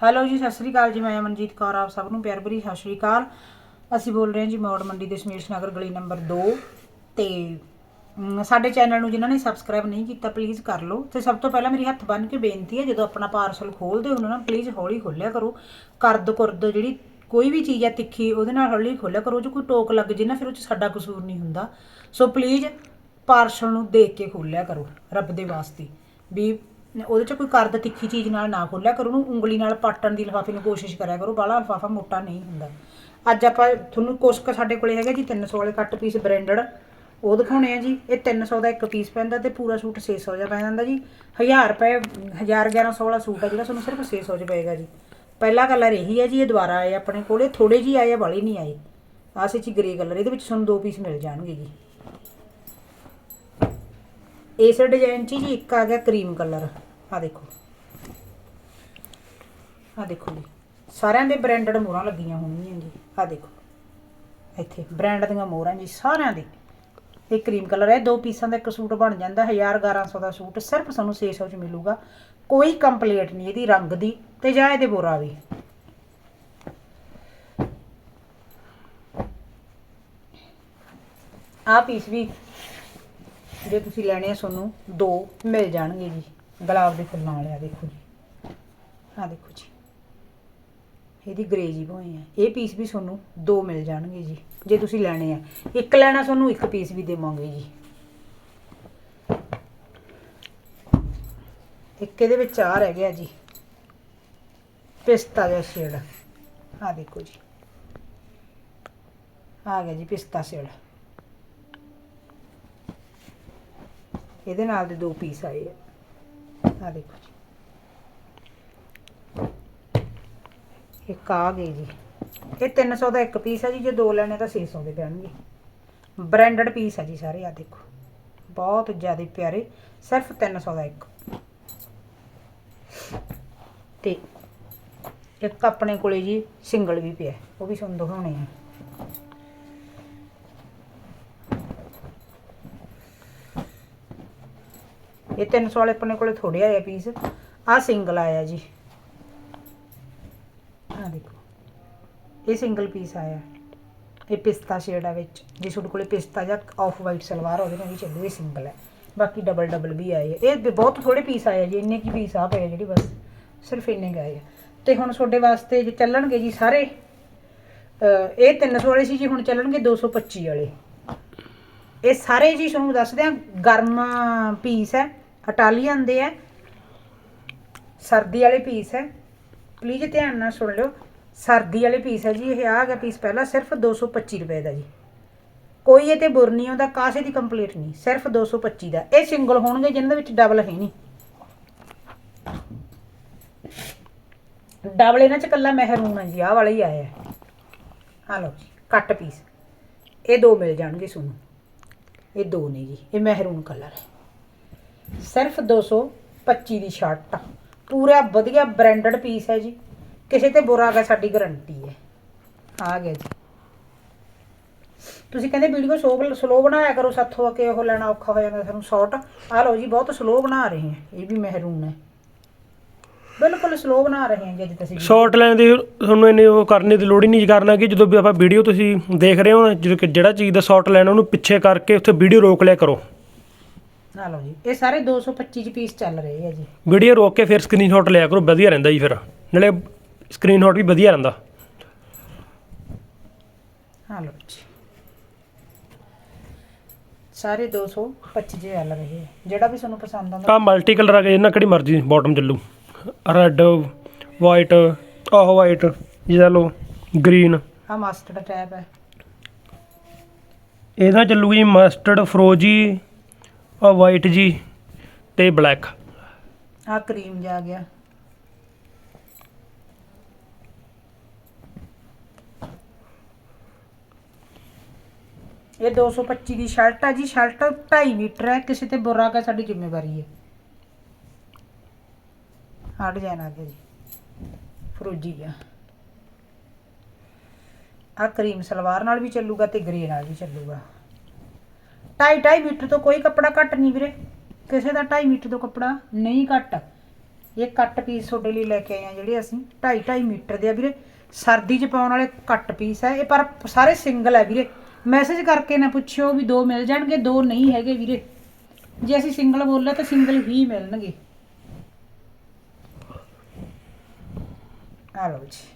Hello ਜੀ, ਸਤਿ ਸ੍ਰੀ ਅਕਾਲ ਜੀ, ਮੈਂ ਅਮਨਜੀਤ ਕੌਰ, ਆਪ ਸਭ ਨੂੰ ਪਿਆਰ ਭਰੀ ਸਤਿ ਸ੍ਰੀ ਅਕਾਲ। ਅਸੀਂ ਬੋਲ ਰਹੇ ਹਾਂ ਜੀ ਮੌੜ ਮੰਡੀ ਦੇ ਸਮੇਸ਼ ਨਗਰ ਗਲੀ ਨੰਬਰ 2 ਤੇ ਸਾਡੇ ਚੈਨਲ ਨੂੰ ਜਿਨ੍ਹਾਂ ਨੇ ਸਬਸਕ੍ਰਾਈਬ ਨਹੀਂ ਕੀਤਾ ਪਲੀਜ਼ ਕਰ ਲਓ। ਤੇ ਸਭ ਤੋਂ ਪਹਿਲਾਂ ਮੇਰੀ ਹੱਥ ਬੰਨ੍ਹ ਕੇ ਬੇਨਤੀ ਹੈ, ਜਦੋਂ ਆਪਣਾ ਪਾਰਸਲ ਖੋਲਦੇ ਹੋ ਨਾ ਪਲੀਜ਼ ਹੌਲੀ ਖੋਲਿਆ ਕਰੋ। ਕਰਦ ਕੁਰਦ ਜਿਹੜੀ ਕੋਈ ਵੀ ਚੀਜ਼ ਹੈ ਤਿੱਖੀ, ਉਹਦੇ ਨਾਲ ਹੌਲੀ ਖੋਲਿਆ ਕਰੋ। ਜੇ ਕੋਈ ਟੋਕ ਲੱਗ ਜੇ ਨਾ, ਫਿਰ ਉਹ 'ਚ ਸਾਡਾ ਕਸੂਰ ਨਹੀਂ ਹੁੰਦਾ। ਸੋ ਪਲੀਜ਼ ਪਾਰਸਲ ਨੂੰ ਦੇਖ ਕੇ ਖੋਲਿਆ ਕਰੋ, ਰੱਬ ਦੇ ਵਾਸਤੇ। ਵੀ ਉਹਦੇ 'ਚ ਕੋਈ ਕਰਦ ਤਿੱਖੀ ਚੀਜ਼ ਨਾਲ ਨਾ ਖੋਲਿਆ ਕਰੋ, ਉਹਨੂੰ ਉਂਗਲੀ ਨਾਲ ਪਾਟਣ ਦੀ ਲਿਫਾਫੇ ਨੂੰ ਕੋਸ਼ਿਸ਼ ਕਰਿਆ ਕਰੋ, ਬਾਹਲਾ ਲਿਫਾਫਾ ਮੋਟਾ ਨਹੀਂ ਹੁੰਦਾ। ਅੱਜ ਆਪਾਂ ਤੁਹਾਨੂੰ ਕੁਛ ਕੁ ਸਾਡੇ ਕੋਲੇ ਹੈਗਾ ਜੀ 300 ਵਾਲੇ ਕੱਟ ਪੀਸ ਬ੍ਰਾਂਡਡ ਉਹ ਦਿਖਾਉਣੇ ਆ ਜੀ। ਇਹ 300 ਦਾ ਇੱਕ ਪੀਸ ਪੈਂਦਾ ਤੇ ਪੂਰਾ ਸੂਟ 600 ਦਾ ਪੈ ਜਾਂਦਾ ਜੀ। 1000 ਰੁਪਏ 1000 1100 ਵਾਲਾ ਸੂਟ ਆ ਜਿਹੜਾ ਤੁਹਾਨੂੰ ਸਿਰਫ 600 ਚ ਪਏਗਾ ਜੀ। ਪਹਿਲਾ ਕਲਰ ਇਹੀ ਹੈ ਜੀ, ਇਹ ਦੁਬਾਰਾ ਆਏ ਆਪਣੇ ਕੋਲੇ ਥੋੜੇ ਜੀ ਆਏ ਆ, ਵਾਲੇ ਨਹੀਂ ਆਏ। ਆਸੇ ਚ ਗ੍ਰੇ ਕਲਰ ਇਹਦੇ ਵਿੱਚ ਤੁਹਾਨੂੰ ਦੋ ਪੀਸ ਮਿਲ ਜਾਣਗੇ ਜੀ। ਇਸ ਡਿਜ਼ਾਈਨ 'ਚ ਜੀ ਇੱਕ ਆ ਗਿਆ ਕਰੀਮ ਕਲਰ ਆ ਦੇਖੋ ਆ ਦੇਖੋ ਜੀ। ਸਾਰਿਆਂ ਦੇ ਬ੍ਰਾਂਡਡ ਮੋਹਰਾਂ ਲੱਗੀਆਂ ਹੋਣਗੀਆਂ ਜੀ। ਆ ਦੇਖੋ। ਇੱਥੇ ਬ੍ਰਾਂਡ ਦੀਆਂ ਮੋਹਰਾਂ ਜੀ, ਸਾਰਿਆਂ ਦੇ। ਇਹ ਕਰੀਮ ਕਲਰ ਹੈ, ਦੋ ਪੀਸਾਂ ਦਾ ਇੱਕ ਸੂਟ ਬਣ ਜਾਂਦਾ 1000 1100 ਦਾ ਸੂਟ ਸਿਰਫ ਸਾਨੂੰ 600 ਚ ਮਿਲੂਗਾ। ਕੋਈ ਕੰਪਲੀਟ ਨਹੀਂ ਇਹਦੀ, ਰੰਗ ਦੀ ਤੇ ਜਾਂ ਇਹਦੇ ਬੋਰਾ ਵੀ ਆ ਪੀਸ ਵੀ ਜੇ ਤੁਸੀਂ ਲੈਣੇ ਆ, ਤੁਹਾਨੂੰ ਦੋ ਮਿਲ ਜਾਣਗੇ ਜੀ। ਗੁਲਾਬ ਦੇ ਫੁੱਲਾਂ ਵਾਲੇ ਆ ਦੇਖੋ ਜੀ। ਆ ਦੇਖੋ ਜੀ। ਇਹਦੀ ਗ੍ਰੇ ਜੀ ਹੋਏ ਆ। ਇਹ ਪੀਸ ਵੀ ਤੁਹਾਨੂੰ ਦੋ ਮਿਲ ਜਾਣਗੇ ਜੀ। ਜੇ ਤੁਸੀਂ ਲੈਣੇ ਆ। ਇੱਕ ਲੈਣਾ ਤੁਹਾਨੂੰ, ਇੱਕ ਪੀਸ ਵੀ ਦੇਵਾਂਗੇ ਜੀ। ਇੱਕ ਇਹਦੇ ਵਿੱਚ ਆ ਰਹਿ ਗਿਆ ਜੀ। ਪਿਸਤਾ ਜਿਹਾ ਸ਼ੇਡ। ਆ ਦੇਖੋ ਜੀ। ਆ ਗਿਆ ਜੀ ਪਿਸਤਾ ਸ਼ੇਡ। ਇਹਦੇ ਨਾਲ ਦੇ ਦੋ ਪੀਸ ਆਏ ਆ। ਆ ਦੇਖੋ ਜੀ। ਇੱਕ ਆ ਗਈ ਜੀ। ਇਹ 300 ਦਾ ਇੱਕ ਪੀਸ ਹੈ ਜੀ, ਜੇ ਦੋ ਲੈਣੇ ਤਾਂ 600 ਦੇ ਪੈਣਗੇ। ਬ੍ਰਾਂਡਡ ਪੀਸ ਹੈ ਜੀ ਸਾਰੇ, ਆ ਦੇਖੋ। ਬਹੁਤ ਜ਼ਿਆਦਾ ਪਿਆਰੇ, ਸਿਰਫ 300 ਦਾ ਇੱਕ। ਤੇ ਇੱਕ ਆਪਣੇ ਕੋਲੇ ਜੀ ਸਿੰਗਲ ਵੀ ਪਿਆ, ਉਹ ਵੀ ਤੁਹਾਨੂੰ ਦਿਖਾਉਣੇ ਆ। ਇਹ 300 ਵਾਲੇ ਆਪਣੇ ਕੋਲੇ ਥੋੜੇ ਆਏ ਪੀਸ ਆ ਸਿੰਗਲ ਆਇਆ ਜੀ। ਆ ਦੇਖੋ। ਇਹ ਸਿੰਗਲ ਪੀਸ ਆਇਆ। ਇਹ ਪਿਸਤਾ ਸ਼ੇਡ ਆ ਵਿੱਚ। ਜੇ ਤੁਹਾਡੇ ਕੋਲੇ ਪਿਸਤਾ ਜਾਂ ਆਫ ਵਾਈਟ ਸਲਵਾਰ ਉਹਦੇ ਨਾਲ ਵੀ ਚੱਲੂ ਇਹ ਸਿੰਗਲ ਹੈ। ਬਾਕੀ ਡਬਲ ਡਬਲ ਵੀ ਆਏ ਇਹ ਬਹੁਤ ਥੋੜੇ ਪੀਸ ਆਏ ਜੀ। ਇੰਨੇ ਕੀ ਪੀਸ ਆ ਪਏ ਆ ਜਿਹੜੀ ਬਸ ਸਿਰਫ ਇੰਨੇ ਕੁ ਆਏ ਆ। ਤੇ ਹੁਣ ਤੁਹਾਡੇ ਵਾਸਤੇ ਜੇ ਚੱਲਣਗੇ ਜੀ ਸਾਰੇ, ਅਹ ਇਹ 300 ਵਾਲੇ ਸੀ ਜੀ। ਹੁਣ ਚੱਲਣਗੇ 225 ਵਾਲੇ। ਇਹ ਸਾਰੇ ਜੀ ਤੁਹਾਨੂੰ ਦੱਸਦੇ ਆ, ਗਰਮ ਪੀਸ ਹੈ। ਇਟਾਲੀਅਨ ਦੇ ਹੈ ਸਰਦੀ ਵਾਲੇ ਪੀਸ ਹੈ। ਪਲੀਜ਼ ਧਿਆਨ ਨਾਲ ਸੁਣ ਲਿਓ। ਸਰਦੀ ਵਾਲੇ ਪੀਸ ਹੈ ਜੀ, ਇਹ ਆ ਗਿਆ ਪੀਸ ਪਹਿਲਾਂ, ਸਿਰਫ 225 ਰੁਪਏ ਦਾ ਜੀ। ਕੋਈ ਇਹ ਤੇ ਬੁਰ ਨਹੀਂ ਆਉਂਦਾ, ਕਾਸੇ ਦੀ ਕੰਪਲੀਟ ਨਹੀਂ। ਸਿਰਫ 225 ਦਾ। ਇਹ ਸਿੰਗਲ ਹੋਣਗੇ ਜਿਨ੍ਹਾਂ ਦੇ ਵਿੱਚ ਡਬਲ ਹੈ ਨਹੀਂ। ਡਬਲ ਇਹਨਾਂ ਚ ਕੱਲਾ ਮਹਿਰੂਨ ਹੈ ਜੀ, ਆਹ ਵਾਲਾ ਹੀ ਆਇਆ ਹੈ। ਆ ਲਓ ਜੀ ਕੱਟ ਪੀਸ ਇਹ ਦੋ ਮਿਲ ਜਾਣਗੇ ਤੁਹਾਨੂੰ ਇਹ ਦੋ ਨੇ ਜੀ, ਇਹ ਮਹਿਰੂਨ ਕਲਰ ਹੈ। ਸਿਰਫ 225 ਦੀ ਸ਼ਰਟ ਆ ਪੂਰਾ ਵਧੀਆ ਬ੍ਰਾਂਡਡ ਪੀਸ ਹੈ ਜੀ। ਕਿਸੇ ਤੇ ਬੁਰਾ ਆ ਸਾਡੀ ਗਾਰੰਟੀ ਹੈ। ਆ ਗਿਆ ਜੀ। ਤੁਸੀਂ ਕਹਿੰਦੇ ਵੀਡੀਓ ਸਲੋ ਸਲੋ ਬਣਾਇਆ ਕਰੋ, ਸਾਥੋਂ ਆ ਕੇ ਉਹ ਲੈਣਾ ਔਖਾ ਹੋ ਜਾਂਦਾ ਸਾਨੂੰ ਸ਼ਾਰਟ ਆ ਲਓ ਜੀ, ਬਹੁਤ ਸਲੋ ਬਣਾ ਰਹੇ ਹਾਂ। ਇਹ ਵੀ ਮਹਿਰੂਨ ਹੈ। ਬਿਲਕੁਲ ਸਲੋ ਬਣਾ ਰਹੇ ਹਾਂ ਜੀ ਅੱਜ ਤੁਸੀਂ ਸ਼ਾਰਟ ਲੈਣ ਦੀ ਤੁਹਾਨੂੰ ਇੰਨੀ ਉਹ ਕਰਨੇ ਦੀ ਲੋੜ ਹੀ ਨਹੀਂ ਕਰਨਾ ਕਿ ਜਦੋਂ ਵੀ ਆਪਾਂ ਵੀਡੀਓ ਤੁਸੀਂ ਦੇਖ ਰਹੇ ਹੋ ਜਦੋਂ ਜਿਹੜਾ ਚੀਜ਼ ਦਾ ਸ਼ਾਰਟ ਲੈਣਾ, ਉਹਨੂੰ ਪਿੱਛੇ ਕਰਕੇ ਉੱਥੇ ਵੀਡੀਓ ਰੋਕ ਲਿਆ ਕਰੋ। ਆ ਲਓ ਜੀ। ਇਹ ਸਾਰੇ 225 ਚ ਪੀਸ ਚੱਲ ਰਹੇ ਆ ਜੀ। ਵੀਡੀਓ ਰੋਕ ਕੇ ਫਿਰ ਸਕਰੀਨਸ਼ਾਟ ਲਿਆ ਕਰੋ ਵਧੀਆ ਰਹਿੰਦਾ ਜੀ ਫਿਰ। ਨਾਲੇ ਸਕਰੀਨਸ਼ਾਟ ਵੀ ਵਧੀਆ ਰਹਿੰਦਾ। ਆ ਲਓ ਜੀ। ਸਾਰੇ 225 ਜੇ ਚੱਲ ਰਹੇ ਆ। ਜਿਹੜਾ ਵੀ ਤੁਹਾਨੂੰ ਪਸੰਦ ਆਉਂਦਾ। ਆ ਮਲਟੀ ਕਲਰ ਆ ਗਿਆ ਇਹਨਾਂ ਕਿਹੜੀ ਮਰਜ਼ੀ ਬਾਟਮ ਚੱਲੂ। ਰੈੱਡ ਵਾਈਟ ਆਹ ਵਾਈਟ ਯੈਲੋ ਗ੍ਰੀਨ ਆ ਮਸਟਰਡ ਟੈਬ ਹੈ ਇਹਦਾ ਚੱਲੂਗੀ ਮਸਟਰਡ ਫਰੋਜੀ ਆ ਵਾਈਟ ਜੀ ਤੇ ਬਲੈਕ ਆ ਕਰੀਮ ਜਾ ਗਿਆ। ਇਹ 225 ਦੀ ਸ਼ਰਟ ਆ ਜੀ ਸ਼ਰਟ 2.5 ਮੀਟਰ ਹੈ, ਕਿਸੇ ਤੇ ਬੁਰਾ ਕਾ ਸਾਡੀ ਜ਼ਿੰਮੇਵਾਰੀ ਹੈ। ਆ ਡਿਜ਼ਾਈਨ ਆ ਗਿਆ ਜੀ, ਫਰੋਜੀ ਆ। ਆ ਕਰੀਮ ਸਲਵਾਰ ਨਾਲ ਵੀ ਚੱਲੂਗਾ ਤੇ ਗ੍ਰੇ ਨਾਲ ਵੀ ਚੱਲੂਗਾ। 2.5 ਮੀਟਰ ਤੋਂ ਕੋਈ ਕੱਪੜਾ ਘੱਟ ਨਹੀਂ ਵੀਰੇ। ਕਿਸੇ ਦਾ ਢਾਈ ਮੀਟਰ ਤੋਂ ਕੱਪੜਾ ਨਹੀਂ ਘੱਟ। ਇਹ ਕੱਟ ਪੀਸ ਤੁਹਾਡੇ ਲਈ ਲੈ ਕੇ ਆਏ ਆ ਜਿਹੜੇ ਅਸੀਂ। ਢਾਈ ਢਾਈ ਮੀਟਰ ਦੇ ਆ ਵੀਰੇ। ਸਰਦੀ 'ਚ ਪਾਉਣ ਵਾਲੇ ਕੱਟ ਪੀਸ ਆ। ਇਹ ਪਰ ਸਾਰੇ ਸਿੰਗਲ ਆ ਵੀਰੇ। ਮੈਸੇਜ ਕਰਕੇ ਨਾ ਪੁੱਛਿਓ ਵੀ ਦੋ ਮਿਲ ਜਾਣਗੇ, ਦੋ ਨਹੀਂ ਹੈਗੇ ਵੀਰੇ। ਜੇ ਅਸੀਂ ਸਿੰਗਲ ਬੋਲਿਆ ਤਾਂ ਸਿੰਗਲ ਹੀ ਮਿਲਣਗੇ। ਆ ਲਓ ਜੀ।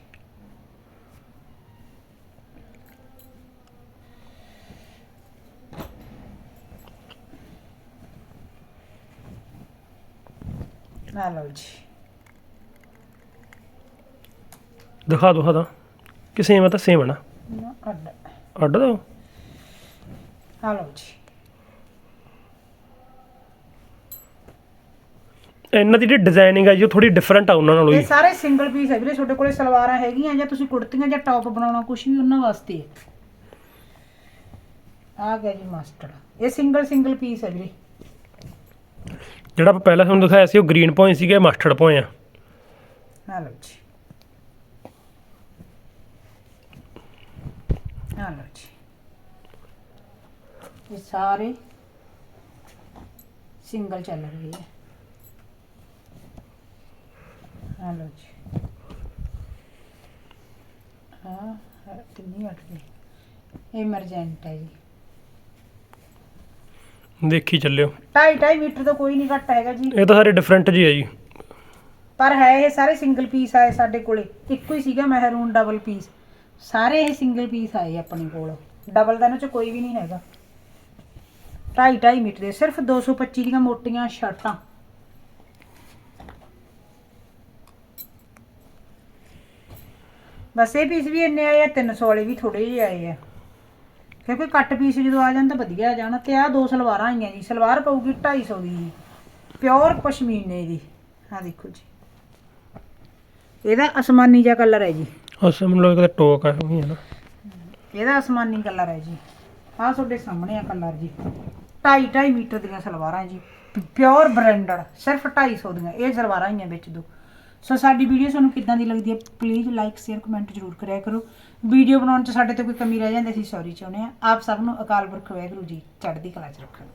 ਆ ਲਓ ਜੀ। ਦਿਖਾ ਦੋ ਹਾਂ ਕਿ ਸੇਮ ਹੈ ਤਾਂ ਸੇਮ ਹੈ ਨਾ? ਨਾ ਅੱਡ। ਅੱਡ ਦੋ ਆ ਲਓ ਜੀ। ਇਹਨਾਂ ਦੀ ਜਿਹੜੀ ਡਿਜ਼ਾਈਨਿੰਗ ਹੈ ਜੀ ਉਹ ਥੋੜੀ ਡਿਫਰੈਂਟ ਆ ਉਹਨਾਂ ਨਾਲੋਂ ਇਹ ਜੀ। ਸਾਰੇ ਸਿੰਗਲ ਪੀਸ ਹੈ ਵੀਰੇ ਤੁਹਾਡੇ ਕੋਲੇ ਸਲਵਾਰਾਂ ਹੈਗੀਆਂ ਜਾਂ ਤੁਸੀਂ ਕੁੜਤੀਆਂ ਜਾਂ ਟੌਪ ਬਣਾਉਣਾ ਕੁਝ ਵੀ ਉਹਨਾਂ ਵਾਸਤੇ ਹੈ ਆ ਗਿਆ ਜੀ ਮਾਸਟਰ ਇਹ ਸਿੰਗਲ ਸਿੰਗਲ ਪੀਸ ਹੈ ਵੀਰੇ। ਜਿਹੜਾ ਆਪਾਂ ਪਹਿਲਾਂ ਤੁਹਾਨੂੰ ਦਿਖਾਇਆ ਸੀ, ਉਹ ਗ੍ਰੀਨ ਪੁਆਇੰਟ ਸੀਗਾ ਮਸਟਰਡ ਪੁਆਇੰਟ ਆ। ਆ ਲਓ ਜੀ। ਆ ਲਓ ਜੀ। ਇਹ ਸਾਰੇ ਸਿੰਗਲ ਚੱਲ ਰਹੇ ਹੈ ਆ ਲਓ ਜੀ। ਹਾਂ ਕਿੰਨੀ ਹਟ ਇਹ ਮਰਜੈਂਟ ਹੈ ਜੀ। ਦੇਖੀ ਚੱਲਿਓ। ਢਾਈ ਢਾਈ ਮੀਟਰ ਤੋਂ ਕੋਈ ਨਹੀਂ ਘੱਟ ਹੈਗਾ ਜੀ। ਇਹ ਤਾਂ ਸਾਰੇ ਡਿਫਰੈਂਟ ਜੀ ਹੈ ਜੀ। ਪਰ ਹੈ ਇਹ ਸਾਰੇ ਸਿੰਗਲ ਪੀਸ ਆਏ ਸਾਡੇ ਕੋਲੇ। ਇੱਕੋ ਹੀ ਸੀਗਾ ਮਹਿਰੂਨ ਡਬਲ ਪੀਸ ਸਾਰੇ ਇਹ ਸਿੰਗਲ ਪੀਸ ਆਏ ਆਪਣੇ ਕੋਲ। ਡਬਲ ਦਾ ਇਹਨਾਂ ਚ ਕੋਈ ਵੀ ਨਹੀਂ ਹੈਗਾ। 2.5 2.5 ਮੀਟਰ ਦੇ। ਸਿਰਫ 225 ਦੀਆਂ ਮੋਟੀਆਂ ਸ਼ਰਟਾਂ। ਬਸ ਇਹ ਪੀਸ ਵੀ ਇੰਨੇ ਆਏ ਆ 300 ਵਾਲੇ ਵੀ ਥੋੜੇ ਜਿਹੇ ਆਏ ਆ। ਕਿਉਂਕਿ ਕੱਟ ਪੀਸ ਜਦੋਂ ਆ ਜਾਣ ਤਾਂ ਵਧੀਆ ਆ ਜਾਣ। ਤੇ ਆ ਦੋ ਸਲਵਾਰਾਂ ਆਈਆਂ ਜੀ। ਸਲਵਾਰ ਪਊਗੀ 250 ਦੀ। ਜੀ ਪਿਓਰ ਪਸ਼ਮੀਨੇ ਦੀ। ਆ ਦੇਖੋ ਜੀ। ਇਹਦਾ ਅਸਮਾਨੀ ਜਿਹਾ ਕਲਰ ਹੈ ਜੀ। ਅਸਾਂ ਮੈਨੂੰ ਲੱਗਦਾ ਟੋਕ ਹੈ ਵੀ ਹੈ ਨਾ। ਇਹਦਾ ਅਸਮਾਨੀ ਕਲਰ ਹੈ ਜੀ। ਆਹ ਤੁਹਾਡੇ ਸਾਹਮਣੇ ਆ ਕਲਰ ਜੀ। 2.5 2.5 ਮੀਟਰ ਦੀਆਂ ਸਲਵਾਰਾਂ ਜੀ। ਪਿਓਰ ਬ੍ਰਾਂਡਡ ਸਿਰਫ 250 ਦੀਆਂ। ਇਹ ਸਲਵਾਰਾਂ ਹੀ ਆ ਵਿੱਚ ਦੋ। ਸੋ ਸਾਡੀ ਵੀਡੀਓ ਤੁਹਾਨੂੰ ਕਿੱਦਾਂ ਦੀ ਲੱਗਦੀ ਹੈ ਪਲੀਜ਼ ਲਾਈਕ ਸ਼ੇਅਰ ਕਮੈਂਟ ਜ਼ਰੂਰ ਕਰਿਆ ਕਰੋ। ਵੀਡੀਓ ਬਣਾਉਣ 'ਚ ਸਾਡੇ ਤੋਂ ਕੋਈ ਕਮੀ ਰਹਿ ਜਾਂਦੀ, ਅਸੀਂ ਸੌਰੀ ਚਾਹੁੰਦੇ ਆ ਆਪ ਸਭ ਨੂੰ ਅਕਾਲ ਪੁਰਖ ਵਾਹਿਗੁਰੂ ਜੀ, ਚੜ੍ਹਦੀ ਕਲਾ 'ਚ ਰੱਖਣ।